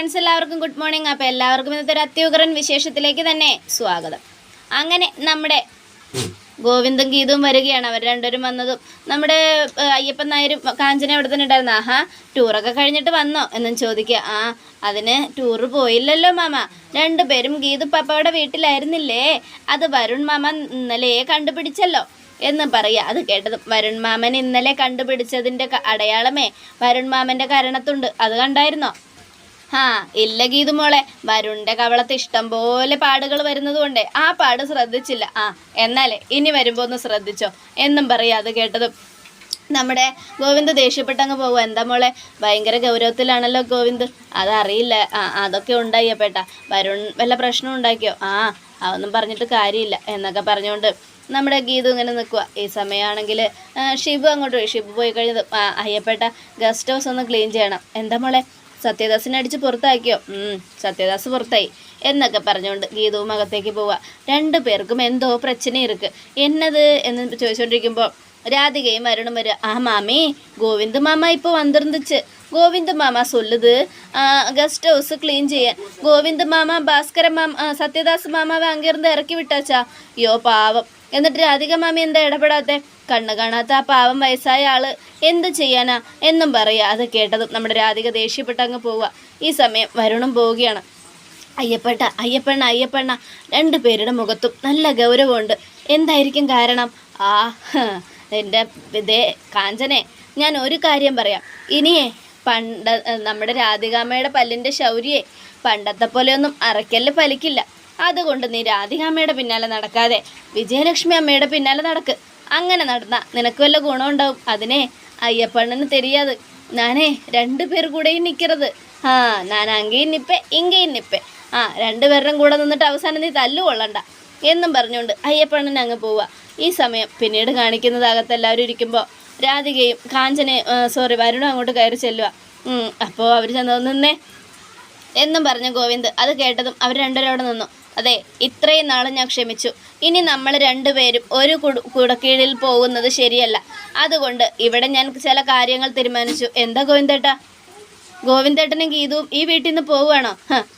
Friends എല്ലാവർക്കും good morning അപ്പോൾ എല്ലാവർക്കും ഇന്നത്തെ ഒരു അത്യുഗ്രൻ വിശേഷത്തിലേക്ക് തന്നെ സ്വാഗതം. അങ്ങനെ നമ്മുടെ ഗോവിന്ദും ഗീതവും വരികയാണ്. അവർ രണ്ടുപേരും വന്നതും നമ്മുടെ അയ്യപ്പൻ നായരും കാഞ്ചന അവിടെ തന്നെ ഉണ്ടായിരുന്നു. ആഹാ ടൂറൊക്കെ കഴിഞ്ഞിട്ട് വന്നോ എന്നും ചോദിക്കുക. ആ അതിന് ടൂറ് പോയില്ലല്ലോ മാമ. രണ്ടുപേരും ഗീതു പപ്പയുടെ വീട്ടിലായിരുന്നില്ലേ? അത് വരുൺ മാമ ഇന്നലെ കണ്ടുപിടിച്ചല്ലോ എന്ന് പറയുക. അത് കേട്ടത് വരുൺ മാമൻ ഇന്നലെ കണ്ടുപിടിച്ചതിന്റെ അടയാളമേ വരുൺ മാമന്റെ കരണത്തുണ്ട്. അത് കണ്ടായിരുന്നോ? ആ ഇല്ല ഗീതു മോളെ വരുണിന്റെ കവളത്ത് ഇഷ്ടം പോലെ പാടുകൾ വരുന്നത് കൊണ്ടേ ആ പാട് ശ്രദ്ധിച്ചില്ല. ആ എന്നാലേ ഇനി വരുമ്പോ ഒന്ന് ശ്രദ്ധിച്ചോ? എന്നും പറയാ അത് കേട്ടതും. നമ്മുടെ ഗോവിന്ദ് ദേഷ്യപ്പെട്ടങ്ങ് പോകും എന്താ മോളെ? ഭയങ്കര ഗൗരവത്തിലാണല്ലോ ഗോവിന്ദ്. അതറിയില്ല. ആ അതൊക്കെ ഉണ്ടായിയപ്പേട്ട വരുൺ വല്ല പ്രശ്നം ഉണ്ടാക്കിയോ? ആ അതൊന്നും പറഞ്ഞിട്ട് കാര്യമില്ല എന്നൊക്കെ പറഞ്ഞുകൊണ്ട് നമ്മുടെ ഗീതു ഇങ്ങനെ നിൽക്കുക ഈ സമയമാണെങ്കിൽ ഷിബു അങ്ങോട്ട് പോയി. ഷിബു പോയി കഴിഞ്ഞത് അയ്യപ്പേട്ട ഗസ്റ്റ് ഹൗസ് ഒന്ന് ക്ലീൻ ചെയ്യണം. എന്താ മോളെ? സത്യദാസിനെ അടിച്ച് പുറത്താക്കിയോ സത്യദാസ് പുറത്തായി. എന്നൊക്കെ പറഞ്ഞുകൊണ്ട് ഗീതവും അകത്തേക്ക് പോവുക. രണ്ടു പേർക്കും എന്തോ പ്രശ്നം ഇരുക്ക് എന്നത്? എന്ന് ചോദിച്ചുകൊണ്ടിരിക്കുമ്പോൾ രാധികയും വരണം വരും ആ മാമി ഗോവിന്ദ് മാമ ഇപ്പോൾ വന്നിരുന്നിച്ച്. ഗോവിന്ദ് മാമ സൊല്ലുത്. ഗസ്റ്റ് ഹൗസ് ക്ലീൻ ചെയ്യാൻ. ഗോവിന്ദ് മാമ ഭാസ്കര മാമ സത്യദാസ് മാമാവെ അങ്ങേർന്ന് ഇറക്കി വിട്ടാച്ചാ. യോ പാവം. എന്നിട്ട് രാധിക മാമി എന്താ ഇടപെടാത്തെ? കണ്ണു കാണാത്ത ആ പാവം വയസ്സായ ആൾ എന്ത് ചെയ്യാനാ എന്നും പറയുക അത് കേട്ടതും നമ്മുടെ രാധിക ദേഷ്യപ്പെട്ട് അങ്ങ് പോവുക. ഈ സമയം വരുണും പോവുകയാണ്. അയ്യപ്പേട്ട അയ്യപ്പണ്ണ അയ്യപ്പണ്ണ. രണ്ടു പേരുടെ മുഖത്തും നല്ല ഗൗരവമുണ്ട്. എന്തായിരിക്കും കാരണം? ആ എന്റെ ഇതേ കാഞ്ചനെ ഞാൻ ഒരു കാര്യം പറയാം. ഇനിയേ പണ്ട് നമ്മുടെ രാധികാമ്മയുടെ പല്ലിന്റെ ശൗര്യെ പണ്ടത്തെ പോലെയൊന്നും അറയ്ക്കൽ ഫലിക്കില്ല അതുകൊണ്ട് നീ രാധികാമ്മയുടെ പിന്നാലെ നടക്കാതെ വിജയലക്ഷ്മി അമ്മയുടെ പിന്നാലെ നടക്ക്. അങ്ങനെ നടന്ന നിനക്ക് വല്ല ഗുണമുണ്ടാവും. അതിനെ അയ്യപ്പണ്ണന് തെരിയാത്. ഞാനേ രണ്ടു പേർ കൂടെയും നിൽക്കരുത് ആ ഞാൻ അങ്ങേയും നിപ്പേ ഇങ്ങേയും നിപ്പേ. ആ രണ്ടുപേരുടെയും കൂടെ നിന്നിട്ട് അവസാനം നീ തല്ലു കൊള്ളണ്ട എന്നും പറഞ്ഞുകൊണ്ട് അയ്യപ്പണ്ണൻ അങ്ങ് പോവുക ഈ സമയം പിന്നീട് കാണിക്കുന്നതാകത്ത് എല്ലാവരും ഇരിക്കുമ്പോൾ രാധികയും കാഞ്ചനയും സോറി വരുണും അങ്ങോട്ട് കയറി ചെല്ലുക അപ്പോൾ അവർ ചെന്നത് നിന്നേ. എന്നും പറഞ്ഞു ഗോവിന്ദ് അത് കേട്ടതും അവർ രണ്ടുപേരും അവിടെ നിന്നു. അതെ ഇത്രയും നാളും ഞാൻ ക്ഷമിച്ചു. ഇനി നമ്മൾ രണ്ടുപേരും ഒരു കുട- കുടക്കീഴിൽ പോകുന്നത് ശരിയല്ല. അതുകൊണ്ട് ഇവിടെ ഞാൻ ചില കാര്യങ്ങൾ തീരുമാനിച്ചു. എന്താ ഗോവിന്ദേട്ടാ? ഗോവിന്ദേട്ടനും ഗീതുവും ഈ വീട്ടിൽ നിന്ന് പോവുകയാണോ?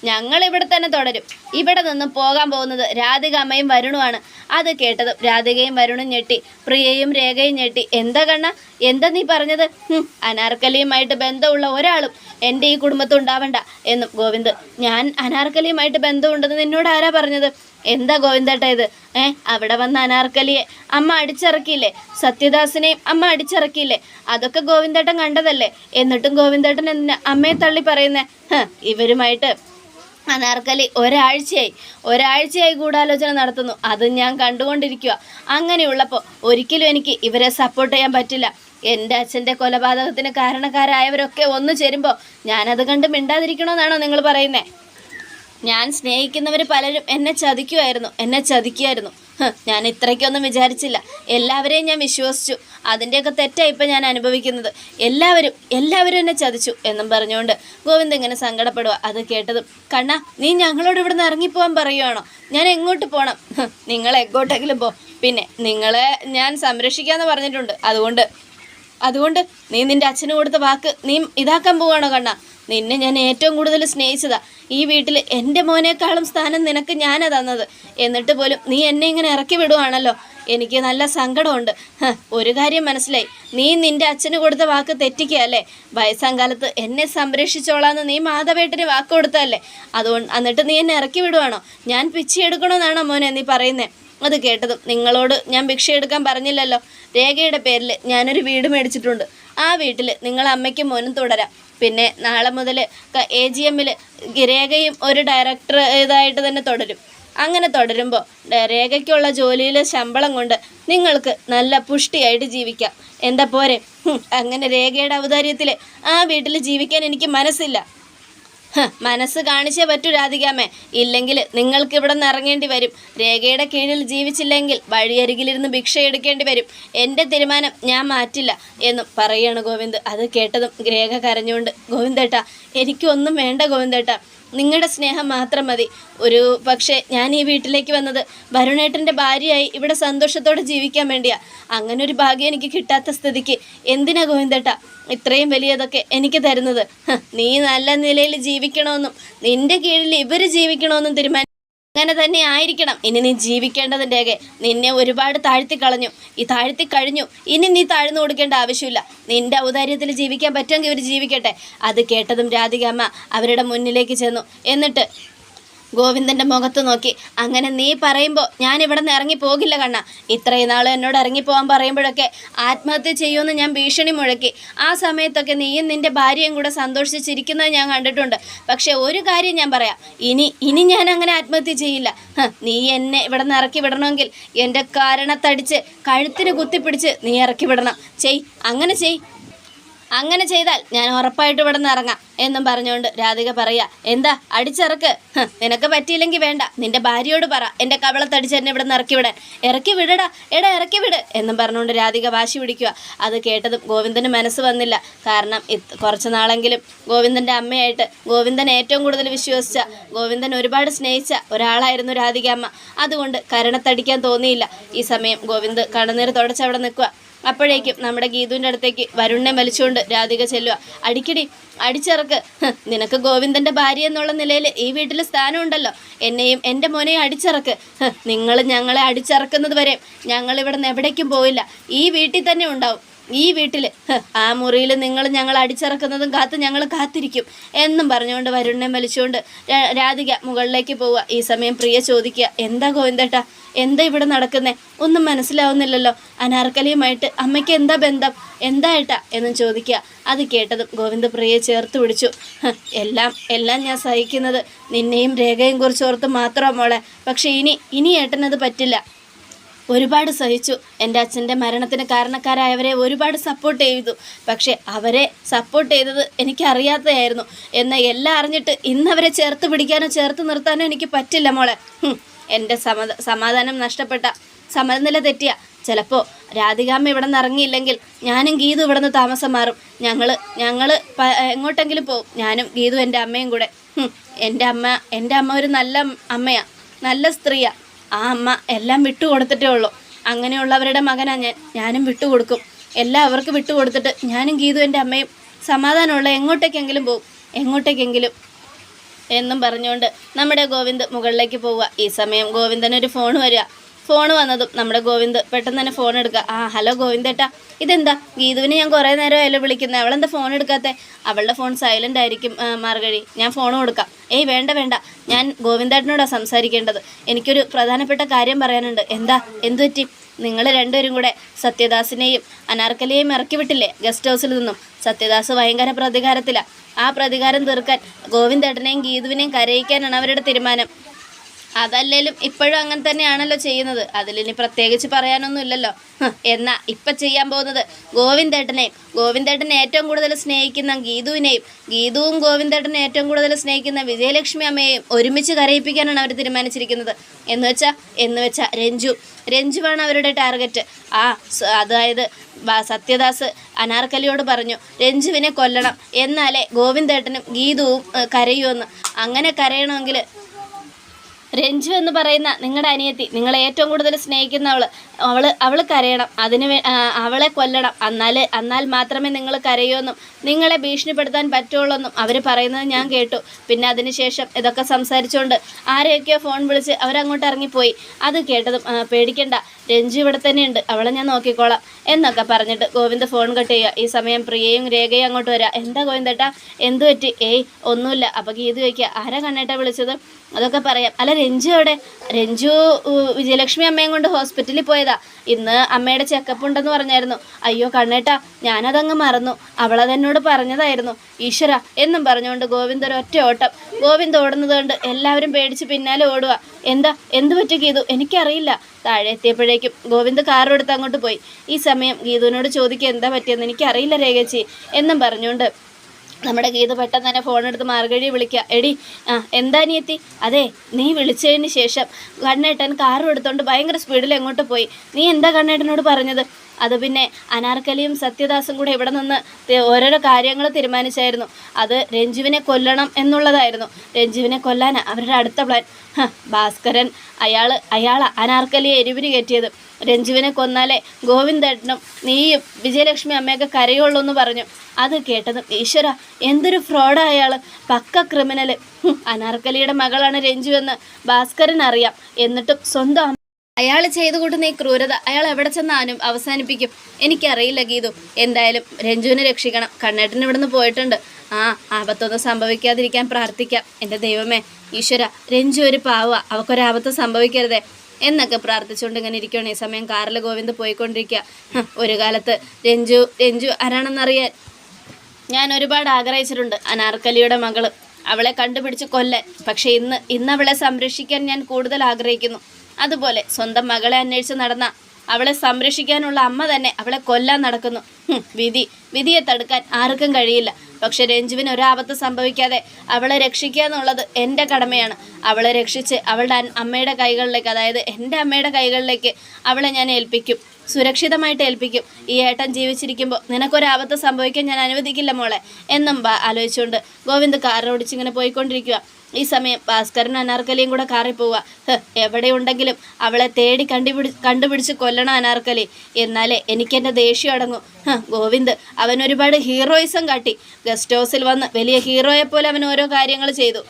ഞങ്ങൾ ഇവിടെ തന്നെ തുടരും. ഇവിടെ നിന്നും പോകാൻ പോകുന്നത് രാധിക അമ്മയും വരുണുമാണ് അത് കേട്ടതും രാധികയും വരുണും ഞെട്ടി പ്രിയയും രേഖയും ഞെട്ടി. എന്താ കണ്ണ? എന്താ നീ പറഞ്ഞത്? അനാർക്കലിയുമായിട്ട് ബന്ധമുള്ള ഒരാളും എന്റെ ഈ കുടുംബത്തുണ്ടാവണ്ട എന്നും ഗോവിന്ദ്. ഞാൻ അനാർക്കലിയുമായിട്ട് ബന്ധമുണ്ടെന്ന് നിന്നോട് ആരാ പറഞ്ഞത്? എന്താ ഗോവിന്ദേട്ടാ ഇത്? ഏ അവിടെ വന്ന അനാർക്കലിയെ അമ്മ അടിച്ചിറക്കിയില്ലേ? സത്യദാസിനെയും അമ്മ അടിച്ചിറക്കിയില്ലേ? അതൊക്കെ ഗോവിന്ദേട്ടൻ കണ്ടതല്ലേ? എന്നിട്ടും ഗോവിന്ദേട്ടൻ എന്ന അമ്മയെ തള്ളി പറയുന്നേ ഇവരുമായിട്ട് അനാർക്കലി ഒരാഴ്ചയായി ഒരാഴ്ചയായി ഗൂഢാലോചന നടത്തുന്നു. അത് ഞാൻ കണ്ടുകൊണ്ടിരിക്കുക അങ്ങനെയുള്ളപ്പോൾ ഒരിക്കലും എനിക്ക് ഇവരെ സപ്പോർട്ട് ചെയ്യാൻ പറ്റില്ല. എന്റെ അച്ഛന്റെ കൊലപാതകത്തിന് കാരണക്കാരായവരൊക്കെ ഒന്നു ചേരുമ്പോൾ ഞാനത് കണ്ട് മിണ്ടാതിരിക്കണമെന്നാണോ നിങ്ങൾ പറയുന്നത് ഞാൻ സ്നേഹിക്കുന്നവർ പലരും എന്നെ ചതിക്കുമായിരുന്നു എന്നെ ചതിക്കുമായിരുന്നു ഞാൻ ഇത്രയ്ക്കൊന്നും വിചാരിച്ചില്ല. എല്ലാവരെയും ഞാൻ വിശ്വസിച്ചു. അതിന്റെയൊക്കെ തെറ്റാണ് ഇപ്പം ഞാൻ അനുഭവിക്കുന്നത്. എല്ലാവരും എല്ലാവരും എന്നെ ചതിച്ചു എന്നും പറഞ്ഞുകൊണ്ട് ഗോവിന്ദ് ഇങ്ങനെ സങ്കടപ്പെടുക അത് കേട്ടതും കണ്ണ നീ ഞങ്ങളോട് ഇവിടുന്ന് ഇറങ്ങിപ്പോവാൻ പറയുവാണോ? ഞാൻ എങ്ങോട്ട് പോകണം നിങ്ങൾ എങ്ങോട്ടെങ്കിലും പോ. പിന്നെ നിങ്ങളെ ഞാൻ സംരക്ഷിക്കാമെന്ന് പറഞ്ഞിട്ടുണ്ട്. അതുകൊണ്ട് അതുകൊണ്ട് നീ നിന്റെ അച്ഛന് കൊടുത്ത വാക്ക് നീ ഇതാക്കാൻ പോവാണോ കണ്ണ? നിന്നെ ഞാൻ ഏറ്റവും കൂടുതൽ സ്നേഹിച്ചതാ. ഈ വീട്ടിൽ എന്റെ മോനേക്കാളും സ്ഥാനം നിനക്ക് ഞാനാ തന്നത്. എന്നിട്ട് പോലും നീ എന്നെ ഇങ്ങനെ ഇറക്കി വിടുവാണല്ലോ. എനിക്ക് നല്ല സങ്കടമുണ്ട്. ഒരു കാര്യം മനസ്സിലായി. നീ നിന്റെ അച്ഛന് കൊടുത്ത വാക്ക് തെറ്റിക്കുകയല്ലേ വയസ്സാം കാലത്ത് എന്നെ സംരക്ഷിച്ചോളാന്ന് നീ മാധവേട്ടന് വാക്ക് കൊടുത്തല്ലേ അതുകൊണ്ട് എന്നിട്ട് നീ എന്നെ ഇറക്കി വിടുവാണോ? ഞാൻ പിച്ചി എടുക്കണമെന്നാണോ മോനെ നീ പറയുന്നേ? അത് കേട്ടതും നിങ്ങളോട് ഞാൻ ഭിക്ഷ എടുക്കാൻ പറഞ്ഞില്ലല്ലോ. രേഖയുടെ പേരിൽ ഞാനൊരു വീട് മേടിച്ചിട്ടുണ്ട്. ആ വീട്ടിൽ നിങ്ങൾ അമ്മയ്ക്കും മോനും തുടരാം. പിന്നെ നാളെ മുതൽ എ ജി എമ്മിൽ രേഖയും ഒരു ഡയറക്ടർ ഇതായിട്ട് തന്നെ തുടരും. അങ്ങനെ തുടരുമ്പോൾ രേഖയ്ക്കുള്ള ജോലിയിലെ ശമ്പളം കൊണ്ട് നിങ്ങൾക്ക് നല്ല പുഷ്ടിയായിട്ട് ജീവിക്കാം. എന്താ പോരെ? അങ്ങനെ രേഖയുടെ ഔദാര്യത്തിൽ ആ വീട്ടിൽ ജീവിക്കാൻ എനിക്ക് മനസ്സില്ല. മനസ്സ് കാണിച്ചേ പറ്റൂ രാധികാമേ. ഇല്ലെങ്കിൽ നിങ്ങൾക്ക് ഇവിടെ നിന്ന് ഇറങ്ങേണ്ടി വരും. രേഖയുടെ കീഴിൽ ജീവിച്ചില്ലെങ്കിൽ വഴിയരികിലിരുന്ന് ഭിക്ഷ എടുക്കേണ്ടി വരും. എന്റെ തീരുമാനം ഞാൻ മാറ്റില്ല എന്നും പറയാണ് ഗോവിന്ദ്. അത് കേട്ടതും രേഖ കരഞ്ഞുകൊണ്ട് ഗോവിന്ദേട്ട എനിക്കൊന്നും വേണ്ട ഗോവിന്ദേട്ടാ. നിങ്ങളുടെ സ്നേഹം മാത്രം മതി. ഒരു പക്ഷേ ഞാൻ ഈ വീട്ടിലേക്ക് വന്നത് വരുണേട്ടന്റെ ഭാര്യയായി ഇവിടെ സന്തോഷത്തോടെ ജീവിക്കാൻ വേണ്ടിയാ. അങ്ങനെ ഒരു ഭാഗ്യം എനിക്ക് കിട്ടാത്ത സ്ഥിതിക്ക് എന്തിനാ ഗോവിന്ദേട്ട? ഇത്രയും വലിയതൊക്കെ എനിക്ക് തരുന്നത്. നീ നല്ല നിലയിൽ ജീവിക്കണമെന്നും നിന്റെ കീഴിൽ ഇവർ ജീവിക്കണമെന്നും തീരുമാനം അങ്ങനെ തന്നെ ആയിരിക്കണം. ഇനി നീ ജീവിക്കേണ്ടതിന്റെയൊക്കെ നിന്നെ ഒരുപാട് താഴ്ത്തി കളഞ്ഞു ഈ താഴ്ത്തി കഴിഞ്ഞു ഇനി നീ താഴ്ന്നു കൊടുക്കേണ്ട ആവശ്യമില്ല. നിന്റെ ഔദാര്യത്തിൽ ജീവിക്കാൻ പറ്റുമെങ്കിൽ ഇവർ ജീവിക്കട്ടെ. അത് കേട്ടതും രാധികാമ്മ അവരുടെ മുന്നിലേക്ക് ചെന്നു. എന്നിട്ട് ഗോവിന്ദന്റെ മുഖത്ത് നോക്കി. അങ്ങനെ നീ പറയുമ്പോൾ ഞാൻ ഇവിടെ നിന്ന് ഇറങ്ങി പോകില്ല കണ്ണ. ഇത്രയും നാൾ എന്നോട് ഇറങ്ങിപ്പോകാൻ പറയുമ്പോഴൊക്കെ ആത്മഹത്യ ചെയ്യുമെന്ന് ഞാൻ ഭീഷണി മുഴക്കി. ആ സമയത്തൊക്കെ നീയും നിന്റെ ഭാര്യയും കൂടെ സന്തോഷിച്ചിരിക്കുന്നത് ഞാൻ കണ്ടിട്ടുണ്ട്. പക്ഷേ ഒരു കാര്യം ഞാൻ പറയാം. ഇനി ഇനി ഞാൻ അങ്ങനെ ആത്മഹത്യ ചെയ്യില്ല. നീ എന്നെ ഇവിടെ നിന്ന് ഇറക്കി വിടണമെങ്കിൽ എന്റെ കാരണത്തടിച്ച് കഴുത്തിന് കുത്തിപ്പിടിച്ച് നീ ഇറക്കി വിടണം. ചെയ് അങ്ങനെ ചെയ്. അങ്ങനെ ചെയ്താൽ ഞാൻ ഉറപ്പായിട്ട് ഇവിടെ നിന്ന് ഇറങ്ങാം എന്നും പറഞ്ഞുകൊണ്ട് രാധിക പറയാ എന്താ അടിച്ചിറക്ക്? നിനക്ക് പറ്റിയില്ലെങ്കിൽ വേണ്ട. നിന്റെ ഭാര്യയോട് പറ. എന്റെ കവളത്തടിച്ച് എന്നെ ഇവിടെ നിന്ന് ഇറക്കി വിടാൻ. ഇറക്കി വിടടാ. എടാ ഇറക്കി വിട്. എന്നും പറഞ്ഞുകൊണ്ട് രാധിക വാശി പിടിക്കുക. അത് കേട്ടതും ഗോവിന്ദന് മനസ്സ് വന്നില്ല. കാരണം കുറച്ച് നാളെങ്കിലും ഗോവിന്ദന്റെ അമ്മയായിട്ട് ഗോവിന്ദൻ ഏറ്റവും കൂടുതൽ വിശ്വസിച്ച ഗോവിന്ദൻ ഒരുപാട് സ്നേഹിച്ച ഒരാളായിരുന്നു രാധിക അമ്മ. അതുകൊണ്ട് കരണത്തടിക്കാൻ തോന്നിയില്ല. ഈ സമയം ഗോവിന്ദ് കണ്ണുനീർ തുടച്ച് അവിടെ നിൽക്കുക. അപ്പോഴേക്കും നമ്മുടെ ഗീതുവിന്റെ അടുത്തേക്ക് വരുണ്ണെ വലിച്ചുകൊണ്ട് രാധിക ചെല്ലുക. അടിക്കടി അടിച്ചിറക്ക്. നിനക്ക് ഗോവിന്ദന്റെ ഭാര്യ എന്നുള്ള നിലയിൽ ഈ വീട്ടിൽ സ്ഥാനമുണ്ടല്ലോ. എന്നെയും എന്റെ മോനെയും അടിച്ചിറക്ക്. നിങ്ങൾ ഞങ്ങളെ അടിച്ചിറക്കുന്നത് വരെ ഞങ്ങൾ ഇവിടെ നിന്ന് എവിടേക്കും പോയില്ല ഈ വീട്ടിൽ തന്നെ ഉണ്ടാവും. ഈ വീട്ടിൽ ആ മുറിയിൽ നിങ്ങൾ ഞങ്ങൾ അടിച്ചിറക്കുന്നതും കാത്ത് ഞങ്ങൾ കാത്തിരിക്കും എന്നും പറഞ്ഞുകൊണ്ട് വരുണ്ണെ വലിച്ചുകൊണ്ട് രാധിക മുകളിലേക്ക് പോവുക. ഈ സമയം പ്രിയ ചോദിക്കുക എന്താ ഗോവിന്ദേട്ടാ? എന്താ ഇവിടെ നടക്കുന്നേ? ഒന്നും മനസ്സിലാവുന്നില്ലല്ലോ. അനാർക്കലിയുമായിട്ട് അമ്മയ്ക്ക് എന്താ ബന്ധം? എന്താ ഏട്ടാ? എന്നും ചോദിക്കുക. അത് കേട്ടതും ഗോവിന്ദ പ്രിയയെ ചേർത്ത് പിടിച്ചു. എല്ലാം എല്ലാം ഞാൻ സഹിക്കുന്നത് നിന്നെയും രേഖയും കുറിച്ച് ഓർത്ത് മാത്രമാണ് മോളെ. പക്ഷേ ഇനി ഇനി ഏട്ടനത് പറ്റില്ല. ഒരുപാട് സഹിച്ചു. എന്റെ അച്ഛന്റെ മരണത്തിന് കാരണക്കാരായവരെ ഒരുപാട് സപ്പോർട്ട് ചെയ്തു. പക്ഷേ അവരെ സപ്പോർട്ട് ചെയ്തത് എനിക്കറിയാത്തതായിരുന്നു. എന്നാൽ എല്ലാം അറിഞ്ഞിട്ട് ഇന്നവരെ ചേർത്ത് പിടിക്കാനോ ചേർത്ത് നിർത്താനോ എനിക്ക് പറ്റില്ല മോളെ. എന്റെ സമ സമാധാനം നഷ്ടപ്പെട്ട സമനില തെറ്റിയ. ചിലപ്പോൾ രാധികാമ്മ ഇവിടെ നിന്ന് ഇറങ്ങിയില്ലെങ്കിൽ ഞാനും ഗീതു ഇവിടെ നിന്ന് താമസം മാറും. ഞങ്ങൾ ഞങ്ങൾ എങ്ങോട്ടെങ്കിലും പോകും ഞാനും ഗീതു എന്റെ അമ്മയും കൂടെ. എന്റെ അമ്മ എന്റെ അമ്മ ഒരു നല്ല അമ്മയാണ് നല്ല സ്ത്രീയാണ് ആ അമ്മ എല്ലാം വിട്ടു കൊടുത്തിട്ടേ ഉള്ളൂ. അങ്ങനെയുള്ളവരുടെ മകനാ ഞാൻ. ഞാനും വിട്ടുകൊടുക്കും എല്ലാം അവർക്ക് വിട്ടുകൊടുത്തിട്ട് ഞാനും ഗീതു എന്റെ അമ്മയും സമാധാനമുള്ള എങ്ങോട്ടേക്കെങ്കിലും പോകും എങ്ങോട്ടേക്കെങ്കിലും എന്നും പറഞ്ഞുകൊണ്ട് നമ്മുടെ ഗോവിന്ദ് മുകളിലേക്ക് പോവുക. ഈ സമയം ഗോവിന്ദനൊരു ഫോൺ വരിക. ഫോൺ വന്നതും നമ്മുടെ ഗോവിന്ദ് പെട്ടെന്ന് തന്നെ ഫോൺ എടുക്കുക ആ ഹലോ ഗോവിന്ദേട്ടാ ഇതെന്താ? ഗീതുവിനെ ഞാൻ കുറേ നേരം നേരമായല്ലോ വിളിക്കുന്നത് അവളെന്താ ഫോൺ എടുക്കാത്തെ? അവളുടെ ഫോൺ സൈലന്റ് ആയിരിക്കും മാർഗഴി. ഞാൻ ഫോൺ കൊടുക്കാം. ഏയ് വേണ്ട വേണ്ട. ഞാൻ ഗോവിന്ദേട്ടനോടാണ് സംസാരിക്കേണ്ടത്. എനിക്കൊരു പ്രധാനപ്പെട്ട കാര്യം പറയാനുണ്ട്. എന്താ? എന്തു പറ്റി? നിങ്ങൾ രണ്ടുപേരും കൂടെ സത്യദാസിനെയും അനാർക്കലിയെയും ഇറക്കി വിട്ടില്ലേ? ഗസ്റ്റ് ഹൗസിൽ നിന്നും. സത്യദാസ് ഭയങ്കര പ്രതികാരത്തിലാണ് ആ പ്രതികാരം തീർക്കാൻ ഗോവിന്ദേട്ടനെയും ഗീതുവിനെയും കരയിക്കാനാണ് അവരുടെ തീരുമാനം. അതല്ലേലും ഇപ്പോഴും അങ്ങനെ തന്നെയാണല്ലോ ചെയ്യുന്നത്. അതിലിനി പ്രത്യേകിച്ച് പറയാനൊന്നുമില്ലല്ലോ. എന്നാ ഇപ്പം ചെയ്യാൻ പോകുന്നത് ഗോവിന്ദേട്ടനെയും ഗോവിന്ദേട്ടനെ ഏറ്റവും കൂടുതൽ സ്നേഹിക്കുന്ന ഗീതുവിനെയും ഗീതുവും ഗോവിന്ദേട്ടനെ ഏറ്റവും കൂടുതൽ സ്നേഹിക്കുന്ന വിജയലക്ഷ്മി അമ്മയെയും ഒരുമിച്ച് കരയിപ്പിക്കാനാണ് അവർ തീരുമാനിച്ചിരിക്കുന്നത്. എന്ന് വെച്ചാൽ എന്ന് വെച്ചാൽ രഞ്ജു. രഞ്ജുവാണ് അവരുടെ ടാർഗറ്റ്. ആ അതായത് സത്യദാസ് അനാർക്കലിയോട് പറഞ്ഞു രഞ്ജുവിനെ കൊല്ലണം. എന്നാലേ ഗോവിന്ദേട്ടനും ഗീതുവും കരയുമെന്ന് അങ്ങനെ കരയണമെങ്കിൽ രഞ്ജു എന്ന് പറയുന്ന നിങ്ങളുടെ അനിയത്തി നിങ്ങളെ ഏറ്റവും കൂടുതൽ സ്നേഹിക്കുന്ന അവൾ അവൾ അവൾ കരയണം. അതിന് അവളെ കൊല്ലണം. എന്നാൽ എന്നാൽ മാത്രമേ നിങ്ങൾ കരയുമെന്നും നിങ്ങളെ ഭീഷണിപ്പെടുത്താൻ പറ്റുള്ളൂന്നും അവർ പറയുന്നത് ഞാൻ കേട്ടു. പിന്നെ അതിനുശേഷം ഇതൊക്കെ സംസാരിച്ചുകൊണ്ട് ആരെയൊക്കെയോ ഫോൺ വിളിച്ച് അവരങ്ങോട്ട് ഇറങ്ങിപ്പോയി. അത് കേട്ടതും "ആ, പേടിക്കണ്ട. രഞ്ജു ഇവിടെ തന്നെയുണ്ട്. അവളെ ഞാൻ നോക്കിക്കോളാം എന്നൊക്കെ പറഞ്ഞിട്ട് ഗോവിന്ദ് ഫോൺ കട്ട് ചെയ്യുക. ഈ സമയം പ്രിയയും രേഖയും അങ്ങോട്ട് വരാം. എന്താ ഗോവിന്ദേട്ടാ എന്തു പറ്റി? ഏയ് ഒന്നുമില്ല. അപ്പോൾ ഗീത് ചോദിക്കുക ആരാ കണ്ണേട്ടാ വിളിച്ചത്? അതൊക്കെ പറയാം. അല്ല രഞ്ജു അവിടെ രഞ്ജു വിജയലക്ഷ്മി അമ്മയും കൊണ്ട് ഹോസ്പിറ്റലിൽ പോയതാ. ഇന്ന് അമ്മയുടെ ചെക്കപ്പ് ഉണ്ടെന്ന് പറഞ്ഞായിരുന്നു. അയ്യോ കണ്ണേട്ടാ ഞാനതങ്ങ് മറന്നു. അവളതെന്നോട് പറഞ്ഞതായിരുന്നു. ഈശ്വര എന്നും പറഞ്ഞുകൊണ്ട് ഗോവിന്ദ് ഒരു ഒറ്റ ഓട്ടം. ഗോവിന്ദ് ഓടുന്നത് കൊണ്ട് എല്ലാവരും പേടിച്ച് പിന്നാലെ ഓടുക. എന്താ? എന്ത് പറ്റി ഗീതു? എനിക്കറിയില്ല. താഴെ എത്തിയപ്പോഴേക്കും ഗോവിന്ദ് കാറെടുത്ത് അങ്ങോട്ട് പോയി. ഈ സമയം ഗീതുവിനോട് ചോദിക്കുക എന്താ പറ്റിയെന്ന്? എനിക്കറിയില്ല രേഖച്ചി എന്നും പറഞ്ഞുകൊണ്ട്. നമ്മുടെ ഗീത പെട്ടെന്ന് തന്നെ ഫോണെടുത്ത് മാർഗഴി വിളിക്കുക എടി ആ എന്താ നീയെത്തി അതെ നീ വിളിച്ചതിന് ശേഷം കണ്ണേട്ടൻ കാറും എടുത്തോണ്ട് ഭയങ്കര സ്പീഡിൽ എങ്ങോട്ട് പോയി? നീ എന്താ കണ്ണേട്ടനോട് പറഞ്ഞത്? അത് പിന്നെ അനാർക്കലിയും സത്യദാസും കൂടെ ഇവിടെ നിന്ന് ഓരോരോ കാര്യങ്ങൾ തീരുമാനിച്ചായിരുന്നു. അത് രഞ്ജുവിനെ കൊല്ലണം എന്നുള്ളതായിരുന്നു. രഞ്ജുവിനെ കൊല്ലാൻ അവരുടെ അടുത്ത പ്ലാൻ ഭാസ്കരൻ അയാൾ അയാൾ അനാർക്കലിയെ എരിവിന് കയറ്റിയത്. രഞ്ജുവിനെ കൊന്നാലേ ഗോവിന്ദേട്ടനും നീയും വിജയലക്ഷ്മി അമ്മയൊക്കെ കരയുള്ളൂ എന്ന് പറഞ്ഞു. അത് കേട്ടതും ഈശ്വര എന്തൊരു ഫ്രോഡാ അയാൾ പക്ക ക്രിമിനൽ അനാർക്കലിയുടെ മകളാണ് രഞ്ജു എന്ന് ഭാസ്കരൻ അറിയാം എന്നിട്ടും സ്വന്തം അയാൾ ചെയ്തു കൂട്ടുന്ന ഈ ക്രൂരത അയാൾ എവിടെ ചെന്നാനും അവസാനിപ്പിക്കും? എനിക്കറിയില്ല ഗീതു. എന്തായാലും രഞ്ജുവിനെ രക്ഷിക്കണം. കണ്ണേട്ടൻ ഇവിടുന്ന് പോയിട്ടുണ്ട്. ആ ആപത്തൊന്നും സംഭവിക്കാതിരിക്കാൻ പ്രാർത്ഥിക്കാം. എന്റെ ദൈവമേ ഈശ്വര രഞ്ജു ഒരു പാവ അവക്കൊരാപത്ത് സംഭവിക്കരുതേ. എന്നൊക്കെ പ്രാർത്ഥിച്ചുകൊണ്ട് ഇങ്ങനെ ഇരിക്കുകയാണ് ഈ സമയം കാറിൽ ഗോവിന്ദ് പോയിക്കൊണ്ടിരിക്കുക. ഒരു കാലത്ത് രഞ്ജു രഞ്ജു ആരാണെന്നറിയാൻ ഞാൻ ഒരുപാട് ആഗ്രഹിച്ചിട്ടുണ്ട്. അനാർക്കലിയുടെ മകൾ. അവളെ കണ്ടുപിടിച്ച് കൊല്ലൻ പക്ഷേ ഇന്ന് ഇന്ന് അവളെ സംരക്ഷിക്കാൻ ഞാൻ കൂടുതൽ ആഗ്രഹിക്കുന്നു. അതുപോലെ സ്വന്തം മകളെ അന്വേഷിച്ച് നടന്ന അവളെ സംരക്ഷിക്കാനുള്ള അമ്മ തന്നെ അവളെ കൊല്ലാൻ നടക്കുന്നു. വിധി വിധിയെ തടുക്കാൻ ആർക്കും കഴിയില്ല. പക്ഷെ രഞ്ജുവിന് ഒരാപത്ത് സംഭവിക്കാതെ അവളെ രക്ഷിക്കുക എന്നുള്ളത് എന്റെ കടമയാണ്. അവളെ രക്ഷിച്ച് അവളുടെ അമ്മയുടെ കൈകളിലേക്ക് അതായത് എന്റെ അമ്മയുടെ കൈകളിലേക്ക് അവളെ ഞാൻ ഏൽപ്പിക്കും. സുരക്ഷിതമായിട്ട് ഏൽപ്പിക്കും. ഈ ഏട്ടൻ ജീവിച്ചിരിക്കുമ്പോൾ നിനക്കൊരാപത്ത് സംഭവിക്കാൻ ഞാൻ അനുവദിക്കില്ല മോളെ എന്നും ആലോചിച്ചുകൊണ്ട് ഗോവിന്ദ് കാർ ഓടിച്ചിങ്ങനെ പോയിക്കൊണ്ടിരിക്കുക ഈ സമയം ഭാസ്കരനും അനാർക്കലിയും കൂടെ കാറി പോവുക എവിടെയുണ്ടെങ്കിലും അവളെ തേടി കണ്ടുപിടി കണ്ടുപിടിച്ച് കൊല്ലണം അനാർക്കലി. എന്നാലേ എനിക്കെന്റെ ദേഷ്യം അടങ്ങും. ഗോവിന്ദ് അവൻ ഒരുപാട് ഹീറോയിസം കാട്ടി. ഗസ്റ്റ് ഹൗസിൽ വന്ന് വലിയ ഹീറോയെപ്പോലെ അവൻ ഓരോ കാര്യങ്ങൾ ചെയ്തു.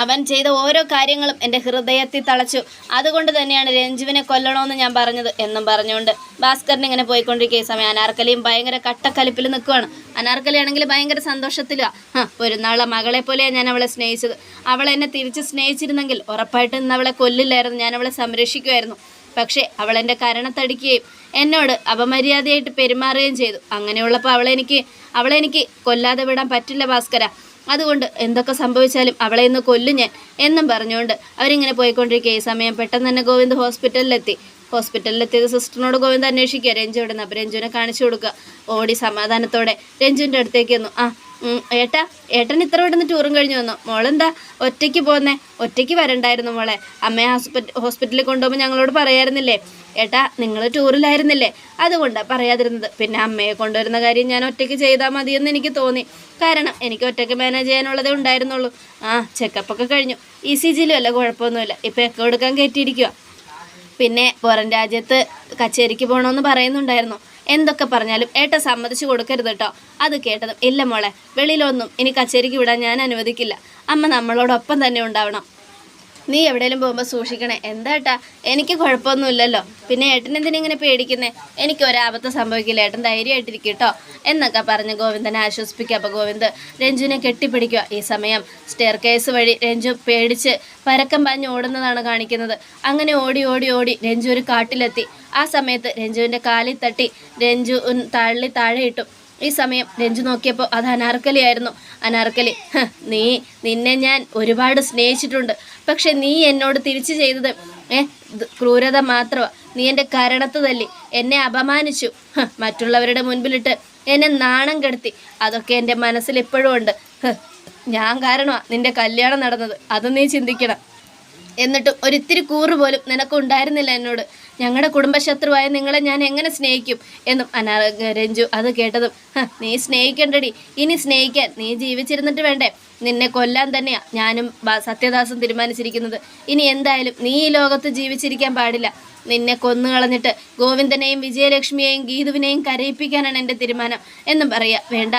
അവൻ ചെയ്ത ഓരോ കാര്യങ്ങളും എന്റെ ഹൃദയത്തിൽ തളച്ചു. അതുകൊണ്ട് തന്നെയാണ് രഞ്ജുവിനെ കൊല്ലണമെന്ന് ഞാൻ പറഞ്ഞത് എന്നും പറഞ്ഞുകൊണ്ട് ഭാസ്കരൻ ഇങ്ങനെ പോയിക്കൊണ്ടിരിക്കുക സമയം. അനാർക്കലിയും ഭയങ്കര കട്ടക്കലിപ്പിൽ നിൽക്കുവാണ്. അനാർക്കലി ആണെങ്കിൽ ഭയങ്കര സന്തോഷത്തിലാണ് ഒരു നാളെ മകളെ പോലെയാണ് ഞാൻ അവളെ സ്നേഹിച്ചത്. അവൾ എന്നെ തിരിച്ച് സ്നേഹിച്ചിരുന്നെങ്കിൽ ഉറപ്പായിട്ടും ഇന്ന് അവളെ കൊല്ലില്ലായിരുന്നു. ഞാൻ അവളെ സംരക്ഷിക്കുമായിരുന്നു പക്ഷേ അവൾ എന്റെ കരണത്തടിക്കുകയും എന്നോട് അപമര്യാദയായിട്ട് പെരുമാറുകയും ചെയ്തു. അങ്ങനെയുള്ളപ്പോൾ അവളെനിക്ക് അവളെനിക്ക് കൊല്ലാതെ വിടാൻ പറ്റില്ല ഭാസ്കര. അതുകൊണ്ട് എന്തൊക്കെ സംഭവിച്ചാലും അവളെ ഇന്ന് കൊല്ലു ഞാൻ എന്നും പറഞ്ഞുകൊണ്ട് അവരിങ്ങനെ പോയിക്കൊണ്ടിരിക്കുക. ഈ സമയം പെട്ടെന്ന് തന്നെ ഗോവിന്ദ് ഹോസ്പിറ്റലിലെത്തി. ഹോസ്പിറ്റലിലെത്തിയത് സിസ്റ്ററിനോട് ഗോവിന്ദ് അന്വേഷിക്കുക. രഞ്ജു ഇവിടെ നിന്ന് അപ്പം രഞ്ജുവിനെ കാണിച്ചു കൊടുക്കുക. ഓടി സമാധാനത്തോടെ രഞ്ജുവിന്റെ അടുത്തേക്ക് വന്നു ആ ഏട്ടാ ഏട്ടൻ ഇത്ര പെട്ടെന്ന് ടൂറും കഴിഞ്ഞ് വന്നു. മോളെന്താ ഒറ്റയ്ക്ക് പോന്നേ? ഒറ്റയ്ക്ക് വരണ്ടായിരുന്നു മോളെ. അമ്മയെ ഹോസ്പിറ്റൽ ഹോസ്പിറ്റലിൽ കൊണ്ടുപോകുമ്പോൾ ഞങ്ങളോട് പറയായിരുന്നില്ലേ? ഏട്ടാ നിങ്ങൾ ടൂറിലായിരുന്നില്ലേ അതുകൊണ്ടാണ് പറയാതിരുന്നത്. പിന്നെ അമ്മയെ കൊണ്ടുവരുന്ന കാര്യം ഞാൻ ഒറ്റയ്ക്ക് ചെയ്താൽ മതിയെന്ന് എനിക്ക് തോന്നി. കാരണം എനിക്ക് ഒറ്റയ്ക്ക് മാനേജ് ചെയ്യാനുള്ളതേ ഉണ്ടായിരുന്നുള്ളൂ. ആ ചെക്കപ്പൊക്കെ കഴിഞ്ഞു. ഇ സി ജിയിലും അല്ല കുഴപ്പമൊന്നുമില്ല. ഇപ്പം എക്കോ എടുക്കാൻ കയറ്റിയിരിക്കുക പിന്നെ പുറം രാജ്യത്ത് കച്ചേരിക്ക് പോകണമെന്ന് പറയുന്നുണ്ടായിരുന്നു. എന്തൊക്കെ പറഞ്ഞാലും ഏട്ട സമ്മതിച്ചു കൊടുക്കരുത് കേട്ടോ അത് കേട്ടതും ഇല്ല മോളെ വെളിയിലൊന്നും ഇനി കച്ചേരിക്ക് വിടാൻ ഞാൻ അനുവദിക്കില്ല. അമ്മ നമ്മളോടൊപ്പം തന്നെ ഉണ്ടാവണം. നീ എവിടെയെങ്കിലും പോകുമ്പോൾ സൂക്ഷിക്കണേ. എന്താട്ടാ എനിക്ക് കുഴപ്പമൊന്നുമില്ലല്ലോ. പിന്നെ ഏട്ടൻ എന്തിനാ ഇങ്ങനെ പേടിക്കുന്നേ? എനിക്ക് ഒരാപത്ത് സംഭവിക്കില്ല. ഏട്ടൻ ധൈര്യമായിട്ടിരിക്കും കേട്ടോ എന്നൊക്കെ പറഞ്ഞ് ഗോവിന്ദനെ ആശ്വസിപ്പിക്കുക. അപ്പോൾ ഗോവിന്ദ് രഞ്ജുവിനെ കെട്ടിപ്പിടിക്കുക. ഈ സമയം സ്റ്റെയർ കേസ് വഴി രഞ്ജു പേടിച്ച് പരക്കം പാഞ്ഞ് ഓടുന്നതാണ് കാണിക്കുന്നത്. അങ്ങനെ ഓടി ഓടി ഓടി രഞ്ജു ഒരു കാട്ടിലെത്തി. ആ സമയത്ത് രഞ്ജുവിന്റെ കാലിൽ തട്ടി രഞ്ജു തള്ളി താഴെയിട്ടു. ഈ സമയം രഞ്ജു നോക്കിയപ്പോൾ അത് അനാർക്കലിയായിരുന്നു. അനാർക്കലി "ഹ്, നീ നിന്നെ ഞാൻ ഒരുപാട് സ്നേഹിച്ചിട്ടുണ്ട്. പക്ഷെ നീ എന്നോട് തിരിച്ചു ചെയ്തത് ഏ ക്രൂരത മാത്രമാണ് നീ എന്റെ കരണത്ത് തല്ലി എന്നെ അപമാനിച്ചു. മറ്റുള്ളവരുടെ മുൻപിലിട്ട് എന്നെ നാണം കെടുത്തി. അതൊക്കെ എന്റെ മനസ്സിൽ ഇപ്പോഴും ഉണ്ട്. ഞാൻ കാരണമാണ് നിന്റെ കല്യാണം നടന്നത്. അത് നീ ചിന്തിക്കണം. എന്നിട്ടും ഒരിത്തിരി കൂറ് പോലും നിനക്കുണ്ടായിരുന്നില്ല എന്നോട്. ഞങ്ങളുടെ കുടുംബശത്രുവായ നിങ്ങളെ ഞാൻ എങ്ങനെ സ്നേഹിക്കും? എന്നും അനാ രഞ്ജു അത് കേട്ടതും നീ സ്നേഹിക്കണ്ടടി. ഇനി സ്നേഹിക്കാൻ നീ ജീവിച്ചിരുന്നിട്ട് വേണ്ടേ? നിന്നെ കൊല്ലാൻ തന്നെയാ ഞാനും സത്യദാസും തീരുമാനിച്ചിരിക്കുന്നത്. ഇനി എന്തായാലും നീ ഈ ലോകത്ത് ജീവിച്ചിരിക്കാൻ പാടില്ല. നിന്നെ കൊന്നു കളഞ്ഞിട്ട് ഗോവിന്ദനെയും വിജയലക്ഷ്മിയെയും ഗീതുവിനെയും കരയിപ്പിക്കാനാണ് എന്റെ തീരുമാനം. എന്നും പറയുക വേണ്ട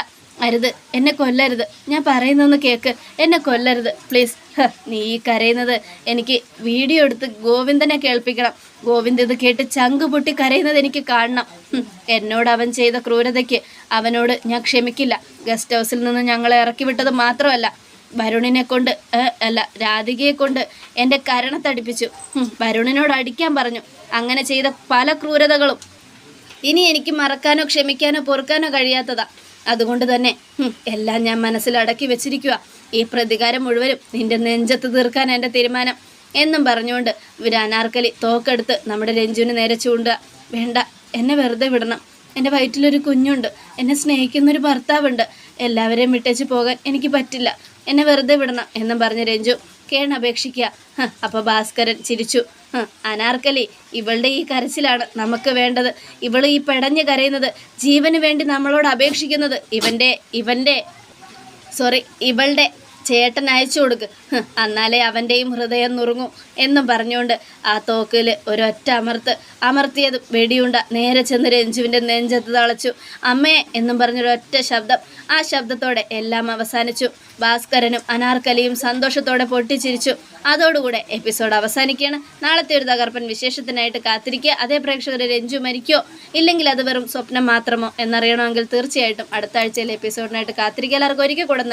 അരുത്. എന്നെ കൊല്ലരുത്. ഞാൻ പറയുന്നൊന്ന് കേക്ക്. എന്നെ കൊല്ലരുത്. പ്ലീസ് നീ ഈ കരയുന്നത് എനിക്ക് വീഡിയോ എടുത്ത് ഗോവിന്ദനെ കേൾപ്പിക്കണം. ഗോവിന്ദ് ഇത് കേട്ട് ചങ്ക് പൊട്ടി കരയുന്നത് എനിക്ക് കാണണം. എന്നോട് അവൻ ചെയ്ത ക്രൂരതയ്ക്ക് അവനോട് ഞാൻ ക്ഷമിക്കില്ല. ഗസ്റ്റ് ഹൗസിൽ നിന്ന് ഞങ്ങളെ ഇറക്കി വിട്ടത് മാത്രമല്ല വരുണിനെ കൊണ്ട് അല്ല രാധികയെ കൊണ്ട് എന്റെ കരണത്തടിപ്പിച്ചു വരുണിനോട് അടിക്കാൻ പറഞ്ഞു. അങ്ങനെ ചെയ്ത പല ക്രൂരതകളും. ഇനി എനിക്ക് മറക്കാനോ ക്ഷമിക്കാനോ പൊറുക്കാനോ കഴിയാത്തതാ. അതുകൊണ്ട് തന്നെ എല്ലാം ഞാൻ മനസ്സിലടക്കി വെച്ചിരിക്കുക ഈ പ്രതികാരം മുഴുവനും നിന്റെ നെഞ്ചത്ത് തീർക്കാൻ എന്റെ തീരുമാനം എന്നും പറഞ്ഞുകൊണ്ട് ഒരു അനാർക്കലി തോക്കെടുത്ത് നമ്മുടെ രഞ്ജുവിന് നേരെ ചൂണ്ടുക. വേണ്ട എന്നെ വെറുതെ വിടണം. എന്റെ വയറ്റിലൊരു കുഞ്ഞുണ്ട്. എന്നെ സ്നേഹിക്കുന്നൊരു ഭർത്താവുണ്ട്. എല്ലാവരെയും വിട്ടേച്ച് പോകാൻ എനിക്ക് പറ്റില്ല. എന്നെ വെറുതെ വിടണം എന്നും പറഞ്ഞ് രഞ്ജു കേണപേക്ഷിക്കുക അപേക്ഷിക്കുക. അപ്പോൾ ഭാസ്കരൻ ചിരിച്ചു. അനാർക്കലി ഇവളുടെ ഈ കരച്ചിലാണ് നമുക്ക് വേണ്ടത്. ഇവൾ ഈ പെടഞ്ഞ് കരയുന്നത് ജീവന് വേണ്ടി നമ്മളോട് അപേക്ഷിക്കുന്നത് ഇവന്റെ ഇവന്റെ സോറി ഇവളുടെ ചേട്ടൻ അയച്ചു കൊടുക്ക്. എന്നാലേ അവന്റെയും ഹൃദയം നുറുങ്ങും എന്നും പറഞ്ഞുകൊണ്ട് ആ തോക്കിൽ ഒരൊറ്റ അമർത്ത് അമർത്തിയത് വെടിയുണ്ട നേരെ ചെന്ന് രഞ്ജുവിന്റെ നെഞ്ചത്ത് തളച്ചു. അമ്മേ എന്നും പറഞ്ഞൊരൊറ്റ ശബ്ദം. ആ ശബ്ദത്തോടെ എല്ലാം അവസാനിച്ചു. ഭാസ്കരനും അനാർക്കലിയും സന്തോഷത്തോടെ പൊട്ടിച്ചിരിച്ചു. അതോടുകൂടെ എപ്പിസോഡ് അവസാനിക്കുകയാണ്. നാളത്തെ ഒരു തകർപ്പൻ വിശേഷത്തിനായിട്ട് കാത്തിരിക്കുക. അതേ പ്രേക്ഷകർ രഞ്ജു മരിക്കോ? ഇല്ലെങ്കിൽ അത് വെറും സ്വപ്നം മാത്രമോ എന്നറിയണമെങ്കിൽ തീർച്ചയായിട്ടും അടുത്ത ആഴ്ചയിലെ എപ്പിസോഡിനായിട്ട് കാത്തിരിക്കുക. എല്ലാവർക്കും ഒരിക്കൽ കൂടെ